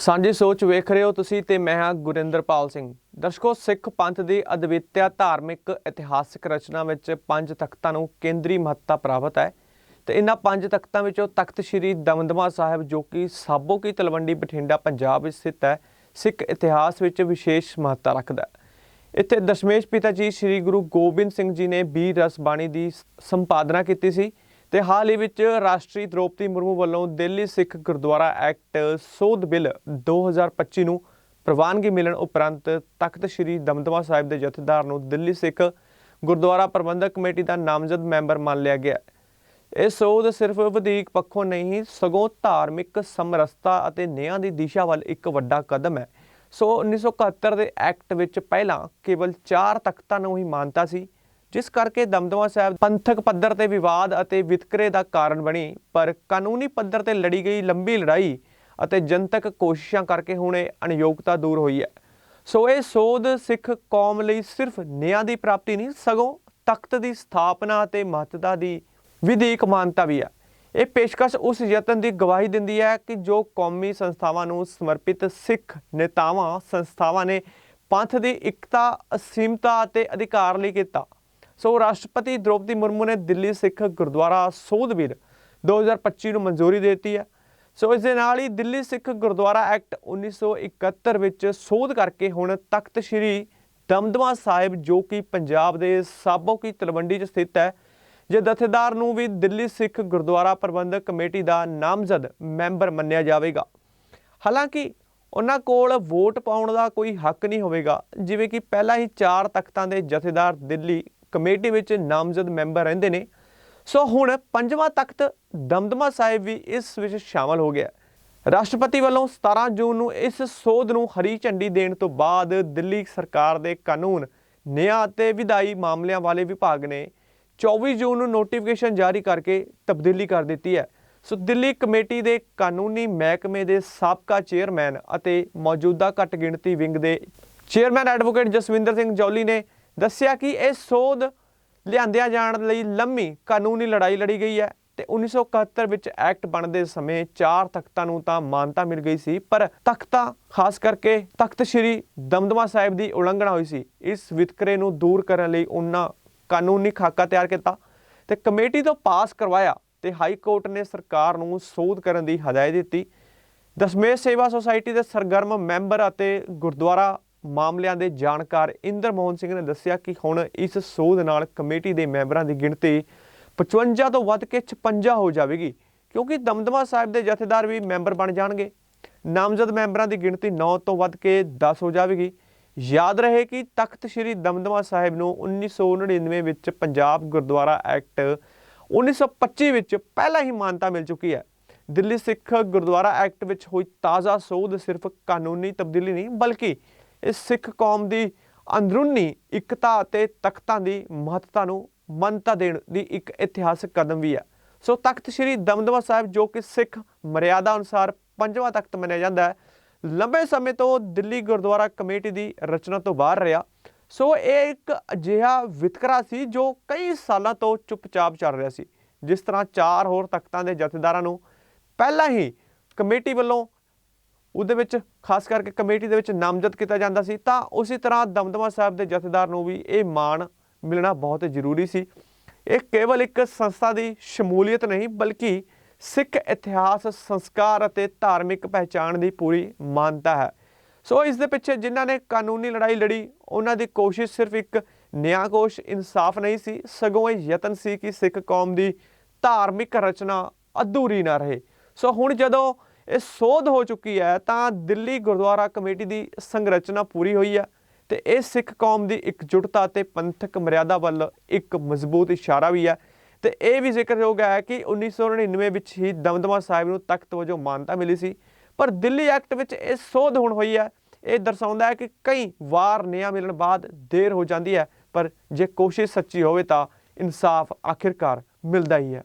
ਸਾਂਝੀ ਸੋਚ ਵੇਖ ਰਹੇ ਹੋ ਤੁਸੀਂ ਤੇ ਮੈਂ ਹਾਂ ਗੁਰਿੰਦਰਪਾਲ ਸਿੰਘ। ਦਰਸ਼ਕੋ, ਸਿੱਖ ਪੰਥ ਦੀ ਅਦਵਿਤਿਆ ਧਾਰਮਿਕ ਇਤਿਹਾਸਕ ਰਚਨਾ ਵਿੱਚ ਪੰਜ ਤਖਤਾਂ ਨੂੰ ਕੇਂਦਰੀ ਮਹੱਤਤਾ ਪ੍ਰਾਪਤ ਹੈ ਤੇ ਇਹਨਾਂ ਪੰਜ ਤਖਤਾਂ ਵਿੱਚੋਂ ਤਖਤ ਸ੍ਰੀ ਦਮਦਮਾ ਸਾਹਿਬ ਜੋ ਕਿ ਸਾਬੋ ਕੀ ਤਲਵੰਡੀ ਬਠਿੰਡਾ, ਪੰਜਾਬ ਵਿੱਚ ਸਥਿਤ ਹੈ, ਸਿੱਖ ਇਤਿਹਾਸ ਵਿੱਚ ਵਿਸ਼ੇਸ਼ ਮਹੱਤਤਾ ਰੱਖਦਾ ਹੈ। ਇੱਥੇ ਦਸ਼ਮੇਸ਼ ਪਿਤਾ ਜੀ ਸ੍ਰੀ ਗੁਰੂ ਗੋਬਿੰਦ ਸਿੰਘ ਜੀ ਨੇ ਬੀਰ ਰਸ ਬਾਣੀ ਦੀ ਸੰਪਾਦਨਾ ਕੀਤੀ ਸੀ। ਤੇ ਹਾਲ ਹੀ ਵਿੱਚ ਰਾਸ਼ਟਰੀ ਦ੍ਰੋਪਦੀ ਮੁਰਮੂ ਵੱਲੋਂ ਦਿੱਲੀ ਸਿੱਖ ਗੁਰਦੁਆਰਾ ਐਕਟ ਸੋਧ ਬਿੱਲ 2025 ਨੂੰ ਪ੍ਰਵਾਨਗੀ ਮਿਲਣ ਉਪਰੰਤ ਤਖਤ ਸ੍ਰੀ ਦਮਦਮਾ ਸਾਹਿਬ ਦੇ ਜਥੇਦਾਰ ਨੂੰ ਦਿੱਲੀ ਸਿੱਖ ਗੁਰਦੁਆਰਾ ਪ੍ਰਬੰਧਕ ਕਮੇਟੀ ਦਾ ਨਾਮਜ਼ਦ ਮੈਂਬਰ ਮੰਨ ਲਿਆ ਗਿਆ ਇਹ ਸੋਧ ਸਿਰਫ ਵਧੀਕ ਪੱਖੋਂ ਨਹੀਂ, ਸਗੋਂ ਧਾਰਮਿਕ ਸਮਰਸਤਾ ਅਤੇ ਨਿਆਂ ਦੀ ਦਿਸ਼ਾ ਵੱਲ ਇੱਕ ਵੱਡਾ ਕਦਮ ਹੈ। ਸੋ 1971 ਦੇ ਐਕਟ ਵਿੱਚ ਪਹਿਲਾਂ ਕੇਵਲ 4 ਤਖਤਾਂ ਨੂੰ ਹੀ ਮਾਨਤਾ ਸੀ ਜਿਸ ਕਰਕੇ ਦਮਦਮਾ ਸਾਹਿਬ ਪੰਥਕ ਪੱਧਰ ਤੇ ਵਿਵਾਦ ਅਤੇ ਵਿਤਕਰੇ ਦਾ ਕਾਰਨ ਬਣੀ। ਪਰ ਕਾਨੂੰਨੀ ਪੱਧਰ ਤੇ ਲੜੀ ਗਈ ਲੰਬੀ ਲੜਾਈ ਅਤੇ ਜਨਤਕ ਕੋਸ਼ਿਸ਼ਾਂ ਕਰਕੇ ਹੁਣ ਇਹ ਅਨਯੋਗਤਾ ਦੂਰ ਹੋਈ ਹੈ। ਸੋ ਇਹ ਸੋਧ ਸਿੱਖ ਕੌਮ ਲਈ ਸਿਰਫ ਨਿਆਂ ਦੀ ਪ੍ਰਾਪਤੀ ਨਹੀਂ, ਸਗੋਂ ਤਖਤ ਦੀ ਸਥਾਪਨਾ ਅਤੇ ਮਹੱਤਤਾ ਦੀ ਵਿਧੀਕ ਮਾਨਤਾ ਵੀ ਹੈ। ਇਹ ਪੇਸ਼ਕਸ਼ ਉਸ ਯਤਨ ਦੀ ਗਵਾਹੀ ਦਿੰਦੀ ਹੈ ਕਿ ਜੋ ਕੌਮੀ ਸੰਸਥਾਵਾਂ ਨੂੰ ਸਮਰਪਿਤ ਸਿੱਖ ਨੇਤਾਵਾਂ, ਸੰਸਥਾਵਾਂ ਨੇ ਪੰਥ ਦੀ ਇਕਤਾ, ਅਸੀਮਤਾ ਅਤੇ ਅਧਿਕਾਰ ਲਈ ਕੀਤਾ ਸੋ ਰਾਸ਼ਟਰਪਤੀ ਦ੍ਰੋਪਦੀ ਮੁਰਮੂ ਨੇ ਦਿੱਲੀ ਸਿੱਖ ਗੁਰਦੁਆਰਾ ਸੋਧ ਬਿੱਲ 2025 ਨੂੰ ਮਨਜ਼ੂਰੀ ਦੇ ਦਿੱਤੀ ਹੈ। ਸੋ ਇਸ ਦੇ ਨਾਲ ਹੀ ਦਿੱਲੀ ਸਿੱਖ ਗੁਰਦੁਆਰਾ ਐਕਟ 1971 ਵਿੱਚ ਸੋਧ ਕਰਕੇ ਹੁਣ ਤਖਤ ਸ੍ਰੀ ਦਮਦਮਾ ਸਾਹਿਬ, ਜੋ ਕਿ ਪੰਜਾਬ ਦੇ ਸਾਬੋ ਕੀ ਤਲਵੰਡੀ 'ਚ ਸਥਿਤ ਹੈ, ਜੇ ਜਥੇਦਾਰ ਨੂੰ ਵੀ ਦਿੱਲੀ ਸਿੱਖ ਗੁਰਦੁਆਰਾ ਪ੍ਰਬੰਧਕ ਕਮੇਟੀ ਦਾ ਨਾਮਜ਼ਦ ਮੈਂਬਰ ਮੰਨਿਆ ਜਾਵੇਗਾ। ਹਾਲਾਂਕਿ ਉਹਨਾਂ ਕੋਲ ਵੋਟ ਪਾਉਣ ਦਾ ਕੋਈ ਹੱਕ ਨਹੀਂ ਹੋਵੇਗਾ, ਜਿਵੇਂ ਕਿ ਪਹਿਲਾਂ ਹੀ ਚਾਰ ਤਖਤਾਂ ਦੇ ਜਥੇਦਾਰ ਦਿੱਲੀ ਕਮੇਟੀ ਵਿੱਚ ਨਾਮਜ਼ਦ ਮੈਂਬਰ ਰਹਿੰਦੇ ਨੇ। ਸੋ ਹੁਣ ਪੰਜਵਾਂ ਤਖਤ ਦਮਦਮਾ ਸਾਹਿਬ ਵੀ ਇਸ ਵਿੱਚ ਸ਼ਾਮਲ ਹੋ ਗਿਆ। ਰਾਸ਼ਟਰਪਤੀ ਵੱਲੋਂ 17 ਜੂਨ ਨੂੰ ਇਸ ਸੋਧ ਨੂੰ ਹਰੀ ਝੰਡੀ ਦੇਣ ਤੋਂ ਬਾਅਦ ਦਿੱਲੀ ਸਰਕਾਰ ਦੇ ਕਾਨੂੰਨ, ਨਿਆਂ ਅਤੇ ਵਿਧਾਈ ਮਾਮਲਿਆਂ ਵਾਲੇ ਵਿਭਾਗ ਨੇ 24 ਜੂਨ ਨੂੰ ਨੋਟੀਫਿਕੇਸ਼ਨ ਜਾਰੀ ਕਰਕੇ ਤਬਦੀਲੀ ਕਰ ਦਿੱਤੀ ਹੈ। ਸੋ ਦਿੱਲੀ ਕਮੇਟੀ ਦੇ ਕਾਨੂੰਨੀ ਮਹਿਕਮੇ ਦੇ ਸਾਬਕਾ ਚੇਅਰਮੈਨ ਅਤੇ ਮੌਜੂਦਾ ਘੱਟ ਗਿਣਤੀ ਵਿੰਗ ਦੇ ਚੇਅਰਮੈਨ ਐਡਵੋਕੇਟ ਜਸਵਿੰਦਰ ਸਿੰਘ ਜੌਲੀ ਨੇ ਦੱਸਿਆ ਕਿ ਇਹ ਸੋਧ ਲਿਆਂਦਿਆਂ ਜਾਣ ਲਈ ਲੰਮੀ ਕਾਨੂੰਨੀ ਲੜਾਈ ਲੜੀ ਗਈ ਹੈ ਤੇ 1971 ਵਿੱਚ ਐਕਟ ਬਣਦੇ ਸਮੇਂ ਚਾਰ ਤਖਤਾਂ ਨੂੰ ਤਾਂ ਮਾਨਤਾ ਮਿਲ ਗਈ ਸੀ, ਪਰ ਤਖਤਾਂ, ਖਾਸ ਕਰਕੇ ਤਖਤ ਸ੍ਰੀ ਦਮਦਮਾ ਸਾਹਿਬ ਦੀ ਉਲੰਘਣਾ ਹੋਈ ਸੀ। ਇਸ ਵਿਤਕਰੇ ਨੂੰ ਦੂਰ ਕਰਨ ਲਈ ਉਹਨਾਂ ਕਾਨੂੰਨੀ ਖਾਕਾ ਤਿਆਰ ਕੀਤਾ ਤੇ ਕਮੇਟੀ ਤੋਂ ਪਾਸ ਕਰਵਾਇਆ ਤੇ ਹਾਈ ਕੋਰਟ ਨੇ ਸਰਕਾਰ ਨੂੰ ਸੋਧ ਕਰਨ ਦੀ ਹਦਾਇਤ ਦਿੱਤੀ। ਦਸਮੇਸ਼ ਸੇਵਾ ਸੁਸਾਇਟੀ ਦੇ ਸਰਗਰਮ ਮੈਂਬਰ ਅਤੇ ਗੁਰਦੁਆਰਾ ਮਾਮਲਿਆਂ ਦੇ ਜਾਣਕਾਰ ਇੰਦਰ ਮੋਹਨ ਸਿੰਘ ਨੇ ਦੱਸਿਆ ਕਿ ਹੁਣ ਇਸ ਸੋਧ ਨਾਲ ਕਮੇਟੀ ਦੇ ਮੈਂਬਰਾਂ ਦੀ ਗਿਣਤੀ 55 ਤੋਂ ਵੱਧ ਕੇ 56 ਹੋ ਜਾਵੇਗੀ, ਕਿਉਂਕਿ ਦਮਦਮਾ ਸਾਹਿਬ ਦੇ ਜਥੇਦਾਰ ਵੀ ਮੈਂਬਰ ਬਣ ਜਾਣਗੇ। ਨਾਮਜ਼ਦ ਮੈਂਬਰਾਂ ਦੀ ਗਿਣਤੀ 9 ਤੋਂ ਵੱਧ ਕੇ 10 ਹੋ ਜਾਵੇਗੀ। ਯਾਦ ਰਹੇ ਕਿ ਤਖਤ ਸ੍ਰੀ ਦਮਦਮਾ ਸਾਹਿਬ ਨੂੰ 1999 ਵਿੱਚ ਪੰਜਾਬ ਗੁਰਦੁਆਰਾ ਐਕਟ 1925 ਵਿੱਚ ਪਹਿਲਾਂ ਹੀ ਮਾਨਤਾ ਮਿਲ ਚੁੱਕੀ ਹੈ। ਦਿੱਲੀ ਸਿੱਖ ਗੁਰਦੁਆਰਾ ਐਕਟ ਵਿੱਚ ਹੋਈ ਤਾਜ਼ਾ ਸੋਧ ਸਿਰਫ ਕਾਨੂੰਨੀ ਤਬਦੀਲੀ ਨਹੀਂ, ਬਲਕਿ ਇਹ ਸਿੱਖ ਕੌਮ ਦੀ ਅੰਦਰੂਨੀ ਇਕਤਾ ਅਤੇ ਤਖਤਾਂ ਦੀ ਮਹੱਤਤਾ ਨੂੰ ਮੰਨਤਾ ਦੇਣ ਦੀ ਇੱਕ ਇਤਿਹਾਸਕ ਕਦਮ ਵੀ ਹੈ। ਸੋ ਤਖਤ ਸ੍ਰੀ ਦਮਦਮਾ ਸਾਹਿਬ, ਜੋ ਕਿ ਸਿੱਖ ਮਰਿਆਦਾ ਅਨੁਸਾਰ ਪੰਜਵਾਂ ਤਖਤ ਮੰਨਿਆ ਜਾਂਦਾ ਹੈ, ਲੰਬੇ ਸਮੇਂ ਤੋਂ ਦਿੱਲੀ ਗੁਰਦੁਆਰਾ ਕਮੇਟੀ ਦੀ ਰਚਨਾ ਤੋਂ ਬਾਹਰ ਰਿਹਾ। ਸੋ ਇਹ ਇੱਕ ਅਜਿਹਾ ਵਿਤਕਰਾ ਸੀ ਜੋ ਕਈ ਸਾਲਾਂ ਤੋਂ ਚੁੱਪਚਾਪ ਚੱਲ ਰਿਹਾ ਸੀ, ਜਿਸ ਤਰ੍ਹਾਂ ਚਾਰ ਹੋਰ ਤਖਤਾਂ ਦੇ ਜਥੇਦਾਰਾਂ ਨੂੰ ਪਹਿਲਾਂ ਹੀ ਕਮੇਟੀ ਵੱਲੋਂ ਉਹਦੇ ਵਿੱਚ, ਖਾਸ ਕਰਕੇ ਕਮੇਟੀ ਦੇ ਵਿੱਚ ਨਾਮਜ਼ਦ ਕੀਤਾ ਜਾਂਦਾ ਸੀ, ਤਾਂ ਉਸੇ ਤਰ੍ਹਾਂ ਦਮਦਮਾ ਸਾਹਿਬ ਦੇ ਜਥੇਦਾਰ ਨੂੰ ਵੀ ਇਹ ਮਾਣ ਮਿਲਣਾ ਬਹੁਤ ਜ਼ਰੂਰੀ ਸੀ। ਇਹ ਕੇਵਲ ਇੱਕ ਸੰਸਥਾ ਦੀ ਸ਼ਮੂਲੀਅਤ ਨਹੀਂ, ਬਲਕਿ ਸਿੱਖ ਇਤਿਹਾਸ, ਸੰਸਕਾਰ ਅਤੇ ਧਾਰਮਿਕ ਪਹਿਚਾਣ ਦੀ ਪੂਰੀ ਮਾਨਤਾ ਹੈ। ਸੋ ਇਸ ਦੇ ਪਿੱਛੇ ਜਿਨ੍ਹਾਂ ਨੇ ਕਾਨੂੰਨੀ ਲੜਾਈ ਲੜੀ, ਉਹਨਾਂ ਦੀ ਕੋਸ਼ਿਸ਼ ਸਿਰਫ ਇੱਕ ਨਿਆਂ ਕੋਸ਼ ਇਨਸਾਫ ਨਹੀਂ ਸੀ, ਸਗੋਂ ਇਹ ਯਤਨ ਸੀ ਕਿ ਸਿੱਖ ਕੌਮ ਦੀ ਧਾਰਮਿਕ ਰਚਨਾ ਅਧੂਰੀ ਨਾ ਰਹੇ। ਸੋ ਹੁਣ ਜਦੋਂ ਇਹ ਸੋਧ ਹੋ ਚੁੱਕੀ ਹੈ, ਤਾਂ ਦਿੱਲੀ ਗੁਰਦੁਆਰਾ ਕਮੇਟੀ ਦੀ ਸੰਰਚਨਾ ਪੂਰੀ ਹੋਈ ਹੈ ਤੇ ਇਹ ਸਿੱਖ ਕੌਮ ਦੀ ਇਕਜੁੱਟਤਾ ਤੇ ਪੰਥਕ ਮਰਿਆਦਾ ਵੱਲ ਇੱਕ ਮਜ਼ਬੂਤ ਇਸ਼ਾਰਾ ਵੀ ਹੈ। ਤੇ ਇਹ ਵੀ ਜ਼ਿਕਰਯੋਗ ਹੈ ਕਿ 1999 ਵਿੱਚ ਹੀ ਦਮਦਮਾ ਸਾਹਿਬ ਨੂੰ ਤਖਤ ਵਜੋਂ ਮਾਨਤਾ ਮਿਲੀ ਸੀ, ਪਰ ਦਿੱਲੀ ਐਕਟ ਵਿੱਚ ਇਹ ਸੋਧ ਹੁਣ ਹੋਈ ਹੈ। ਇਹ ਦਰਸਾਉਂਦਾ ਹੈ ਕਿ ਕਈ ਵਾਰ ਨਿਆਂ ਮਿਲਣ ਬਾਅਦ ਦੇਰ ਹੋ ਜਾਂਦੀ ਹੈ, ਪਰ ਜੇ ਕੋਸ਼ਿਸ਼ ਸੱਚੀ ਹੋਵੇ ਤਾਂ ਇਨਸਾਫ ਆਖਿਰਕਾਰ ਮਿਲਦਾ ਹੀ ਹੈ।